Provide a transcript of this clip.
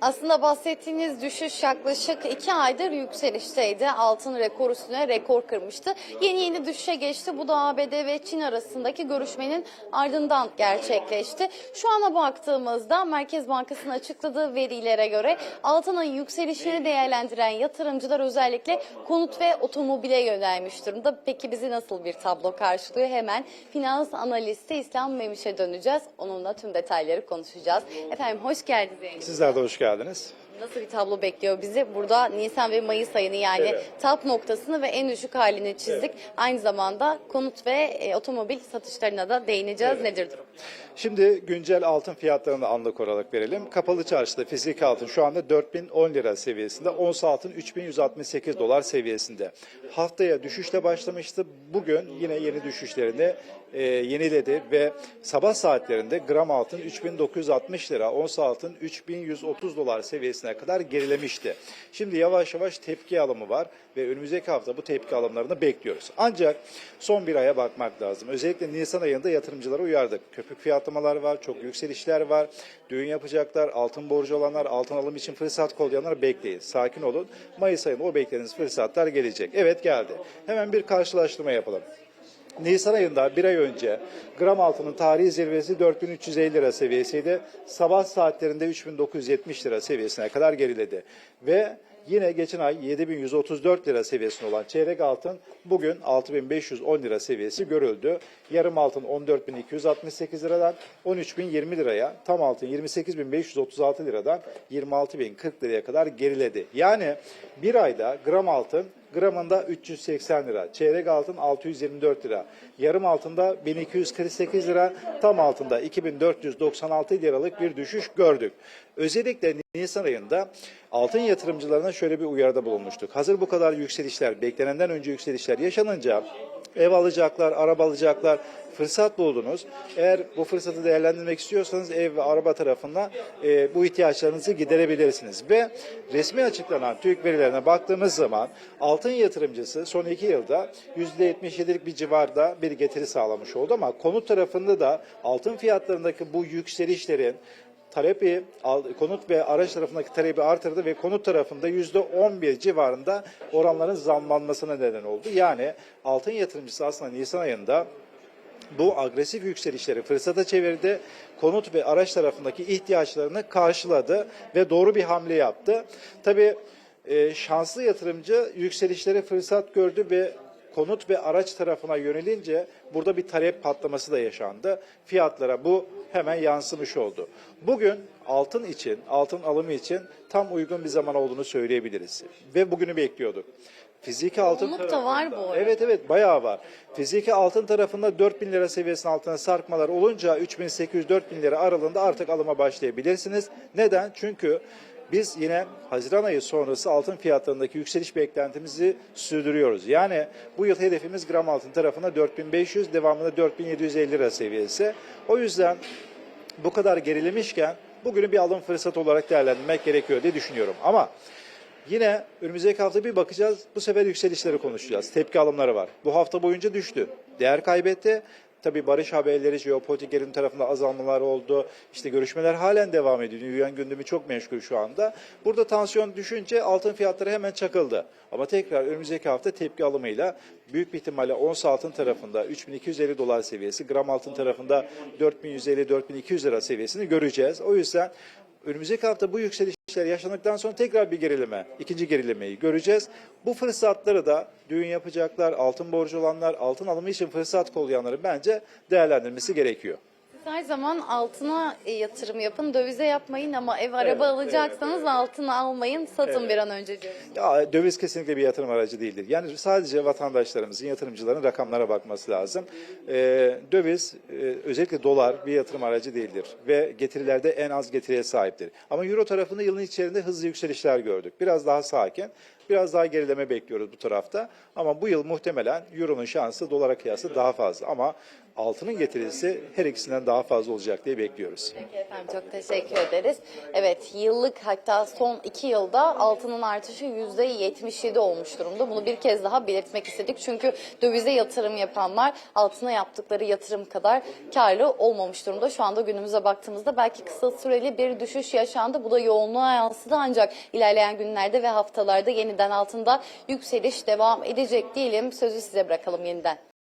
Aslında bahsettiğiniz düşüş yaklaşık iki aydır yükselişteydi. Altın rekor üstüne rekor kırmıştı. Yeni yeni düşüşe geçti. Bu da ABD ve Çin arasındaki görüşmenin ardından gerçekleşti. Şu ana baktığımızda Merkez Bankası'nın açıkladığı verilere göre altının yükselişini değerlendiren yatırımcılar özellikle konut ve otomobile yönelmiş durumda. Peki bizi nasıl bir tablo karşılıyor? Hemen finans analisti İslam Memiş'e döneceğiz. Onunla tüm detayları konuşacağız. Efendim hoş geldiniz. Sizler de hoş geldiniz. Nasıl bir tablo bekliyor bizi? Burada Nisan ve Mayıs ayını yani Evet. tap noktasını ve en düşük halini çizdik. Aynı zamanda konut ve e, otomobil satışlarına da değineceğiz. Nedir durum? Şimdi güncel altın fiyatlarını anlık olarak verelim. Kapalı çarşıda fizik altın şu anda 4010 lira seviyesinde. Ons altın 3168 dolar seviyesinde. Haftaya düşüşle başlamıştı. Bugün yine yeni düşüşlerini e, yeniledi ve sabah saatlerinde gram altın 3960 lira, ons altın 3130 dolar seviyesine kadar gerilemişti. Şimdi yavaş yavaş tepki alımı var ve önümüzdeki hafta bu tepki alımlarını bekliyoruz. Ancak son bir aya bakmak lazım. Özellikle Nisan ayında yatırımcılara uyardık. Köpük fiyatlamalar var, çok yükselişler var. Düğün yapacaklar, altın borcu olanlar, altın alım için fırsat kollayanlar bekleyin. Sakin olun. Mayıs ayında o beklediğiniz fırsatlar gelecek. Evet geldi. Hemen bir karşılaştırma yapalım. Nisan ayında bir ay önce gram altının tarihi zirvesi 4350 lira seviyesiydi. Sabah saatlerinde 3970 lira seviyesine kadar geriledi. Ve yine geçen ay 7134 lira seviyesinde olan çeyrek altın bugün 6510 lira seviyesi görüldü. Yarım altın 14268 liradan 13020 liraya, tam altın 28536 liradan 26040 liraya kadar geriledi. Yani bir ayda gram altın gramında 380 lira, çeyrek altın 624 lira, yarım altında 1248 lira, tam altında 2496 liralık bir düşüş gördük. Özellikle Nisan ayında altın yatırımcılarına şöyle bir uyarıda bulunmuştuk. Hazır bu kadar yükselişler, beklenenden önce yükselişler yaşanınca ev alacaklar, araba alacaklar, fırsat buldunuz. Eğer bu fırsatı değerlendirmek istiyorsanız ev ve araba tarafından e, bu ihtiyaçlarınızı giderebilirsiniz. Ve resmi açıklanan TÜİK verilerine baktığımız zaman altın yatırımcısı son iki yılda %77'lik bir civarda bir getiri sağlamış oldu ama konut tarafında da altın fiyatlarındaki bu yükselişlerin talebi al- konut ve araç tarafındaki talebi artırdı ve konut tarafında yüzde 11 civarında oranların zamlanmasına neden oldu. Yani altın yatırımcısı aslında Nisan ayında bu agresif yükselişleri fırsata çevirdi. Konut ve araç tarafındaki ihtiyaçlarını karşıladı ve doğru bir hamle yaptı. Tabii e, şanslı yatırımcı yükselişleri fırsat gördü ve konut ve araç tarafına yönelince burada bir talep patlaması da yaşandı. Fiyatlara bu hemen yansımış oldu. Bugün altın için, altın alımı için tam uygun bir zaman olduğunu söyleyebiliriz. Ve bugünü bekliyorduk. Fiziki altın da var bu arada. Evet evet bayağı var. Fiziki altın tarafında 4000 lira seviyesinin altına sarkmalar olunca 3800-4000 lira aralığında artık alıma başlayabilirsiniz. Neden? Çünkü biz yine Haziran ayı sonrası altın fiyatlarındaki yükseliş beklentimizi sürdürüyoruz. Yani bu yıl hedefimiz gram altın tarafında 4500, devamında 4750 lira seviyesi. O yüzden bu kadar gerilemişken bugünü bir alım fırsatı olarak değerlendirmek gerekiyor diye düşünüyorum. Ama yine önümüzdeki hafta bir bakacağız. Bu sefer yükselişleri konuşacağız. Tepki alımları var. Bu hafta boyunca düştü. Değer kaybetti. Tabii barış haberleri, jeopolitik tarafında azalmalar oldu. İşte görüşmeler halen devam ediyor. Dünyanın gündemi çok meşgul şu anda. Burada tansiyon düşünce altın fiyatları hemen çakıldı. Ama tekrar önümüzdeki hafta tepki alımıyla büyük bir ihtimalle ons altın tarafında 3250 dolar seviyesi, gram altın tarafında 4150-4200 lira seviyesini göreceğiz. O yüzden önümüzdeki hafta bu yükselişler yaşandıktan sonra tekrar bir gerileme, ikinci gerilemeyi göreceğiz. Bu fırsatları da düğün yapacaklar, altın borcu olanlar, altın alımı için fırsat kollayanların bence değerlendirmesi gerekiyor. Her zaman altına e, yatırım yapın, dövize yapmayın ama ev araba Evet, alacaksanız altını almayın, satın bir an önce diyoruz. Ya döviz kesinlikle bir yatırım aracı değildir. Yani sadece vatandaşlarımızın, yatırımcıların rakamlara bakması lazım. Ee, döviz, e, özellikle dolar bir yatırım aracı değildir ve getirilerde en az getiriye sahiptir. Ama euro tarafında yılın içerisinde hızlı yükselişler gördük. Biraz daha sakin, biraz daha gerileme bekliyoruz bu tarafta. Ama bu yıl muhtemelen euronun şansı dolara kıyasla daha fazla. Ama altının getirisi her ikisinden daha fazla olacak diye bekliyoruz. Peki efendim çok teşekkür ederiz. Evet yıllık hatta son iki yılda altının artışı yüzde 77 olmuş durumda. Bunu bir kez daha belirtmek istedik. Çünkü dövize yatırım yapanlar altına yaptıkları yatırım kadar karlı olmamış durumda. Şu anda günümüze baktığımızda belki kısa süreli bir düşüş yaşandı. Bu da yoğunluğa yansıdı ancak ilerleyen günlerde ve haftalarda yeniden altında yükseliş devam edecek diyelim. Sözü size bırakalım yeniden.